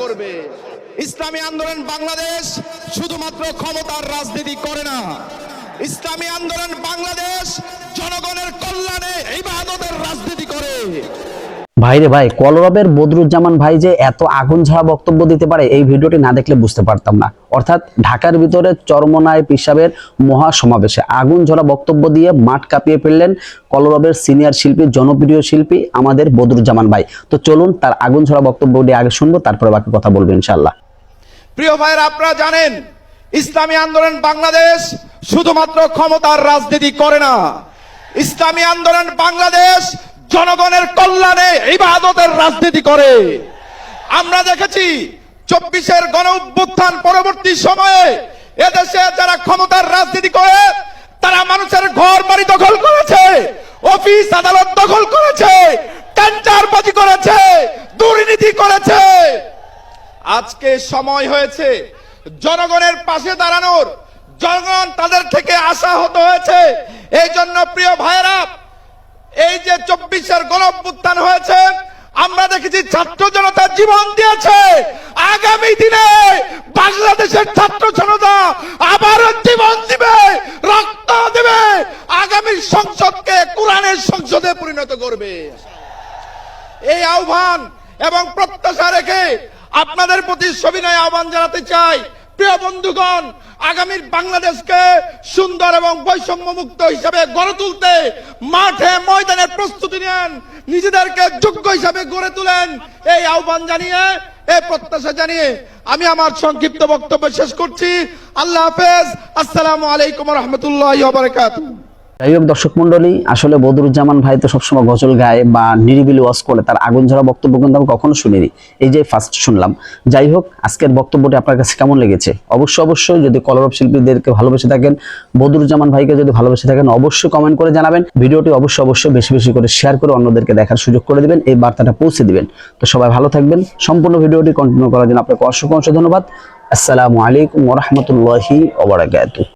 করবে। ইসলামী আন্দোলন বাংলাদেশ শুধুমাত্র ক্ষমতার রাজনীতি করে না। ইসলামী আন্দোলন বাংলাদেশ জনগণের কল্যাণে ভাইরে ভাই, কলরবের বদরুজ্জামান ভাই যে এত আগুন ঝাড়া বক্তব্য দিতে পারে, এই ভিডিওটি না দেখলে বুঝতে পারতাম না। অর্থাৎ ঢাকার ভিতরে চরমনায় পিসাবের মহা সমাবেশে আগুন ঝরা বক্তব্য দিয়ে মাঠ কাঁপিয়ে ফেললেন কলরবের সিনিয়র শিল্পী, জনপ্রিয় শিল্পী আমাদের বদরুজ্জামান ভাই। তো চলুন তার আগুন ঝরা বক্তব্যটি আগে শুনব, তারপরে বাকি কথা বলব ইনশাল্লাহ প্রিয় ভাইরা আপনারা জানেন, ইসলামী আন্দোলন বাংলাদেশ শুধুমাত্র ক্ষমতার রাজনীতি করে না। ইসলামী আন্দোলন বাংলাদেশ জনগণের কল্যাণে ইবাদতের রাজনীতি করে। আমরা দেখেছি চব্বিশের গণ উত্থান পরবর্তী সময়ে এদেশে যারা ক্ষমতার রাজনীতি করে, তারা মানুষের ঘর বাড়ি দখল করেছে, অফিস আদালত দখল করেছে টেন্ডারবাজি করেছে, দুর্নীতি করেছে। আজকে সময় হয়েছে জনগণের পাশে দাঁড়ানোর। জনগণ তাদের থেকে আশা হতে হয়েছে। এই জন্য প্রিয় ভাইরা এই যে চব্বিশের গণঅভ্যুত্থান হয়েছে, আমরা দেখেছি ছাত্র জনতা জীবন দিয়েছে। আগামী দিনে বাংলাদেশের ছাত্র জনতা আবারও জীবন দিবে, রক্ত দেবে, আগামী সংসদকে কোরআনের সংসদে পরিণত করবে। এই আহ্বান এবং প্রত্যাশা রেখে আপনাদের প্রতি সবিনয় আহ্বান জানাতে চাই। প্রিয় বন্ধুগণ, আগামীর বাংলাদেশকে সুন্দর এবং বৈষম্য মুক্ত হিসাবে গড়ে তুলতে মাঠে ময়দানের প্রস্তুতি নেন নিজেদেরকে যোগ্য হিসাবে গড়ে তুলেন, এই আহ্বান জানিয়ে, এই প্রত্যাশা জানিয়ে আমি আমার সংক্ষিপ্ত বক্তব্য শেষ করছি। আল্লাহ হাফেজ, আসসালামু আলাইকুম রহমতুল্লাহ বারকাতুহ। যাই হোক, দর্শক মন্ডলী আসলে বদরুজ্জামান ভাই তো সবসময় গজল গায় বা নিরিবিলি ওয়াজ করে, তার আগুন ঝরা বক্তব্য কিন্তু আমি কখনো শুনিনি। এই যে ফার্স্ট শুনলাম। যাই হোক, আজকের বক্তব্যটি আপনার কাছে কেমন লেগেছে? অবশ্যই অবশ্যই যদি কলরব শিল্পীদেরকে ভালোবেসে থাকেন, বদরুজ্জামান ভাইকে যদি ভালোবেসে থাকেন, অবশ্যই কমেন্ট করে জানাবেন। ভিডিওটি অবশ্যই অবশ্যই বেশি বেশি করে শেয়ার করে অন্যদেরকে দেখার সুযোগ করে দিবেন, এই বার্তাটা পৌঁছে দিবেন। তো সবাই ভালো থাকবেন। সম্পূর্ণ ভিডিওটি কন্টিনিউ করার জন্য আপনাকে অসংখ্য অসংখ্য ধন্যবাদ। আসসালামু আলাইকুম ওরহমতুল্লাহি ওবরাকাতুহ